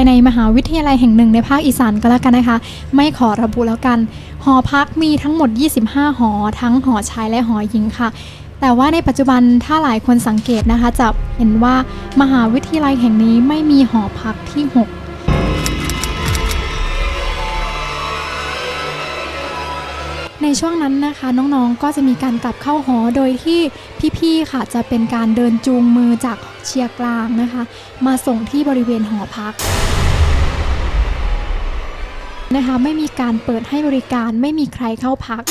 ายในมหาวิทยาลัยแห่งหนึ่งในภาคอีสานก็แล้วกันนะคะ ไม่ขอระบุแล้วกัน หอพักมีทั้งหมด 25 หอ ทั้งหอชายและหอหญิงค่ะ แต่ว่าในปัจจุบันถ้าหลายคนสังเกตนะคะ จะเห็นว่ามหาวิทยาลัยแห่งนี้ไม่มีหอพักที่ 6 ในช่วงนั้นนะคะน้องๆก็จะมีการกลับเข้าหอโดยที่พี่ๆค่ะจะเป็นการเดินจูงมือจากเชียร์กลางนะคะ มาส่งที่บริเวณหอพักนะคะไม่มีการเปิดให้บริการไม่มีใครเข้าพัก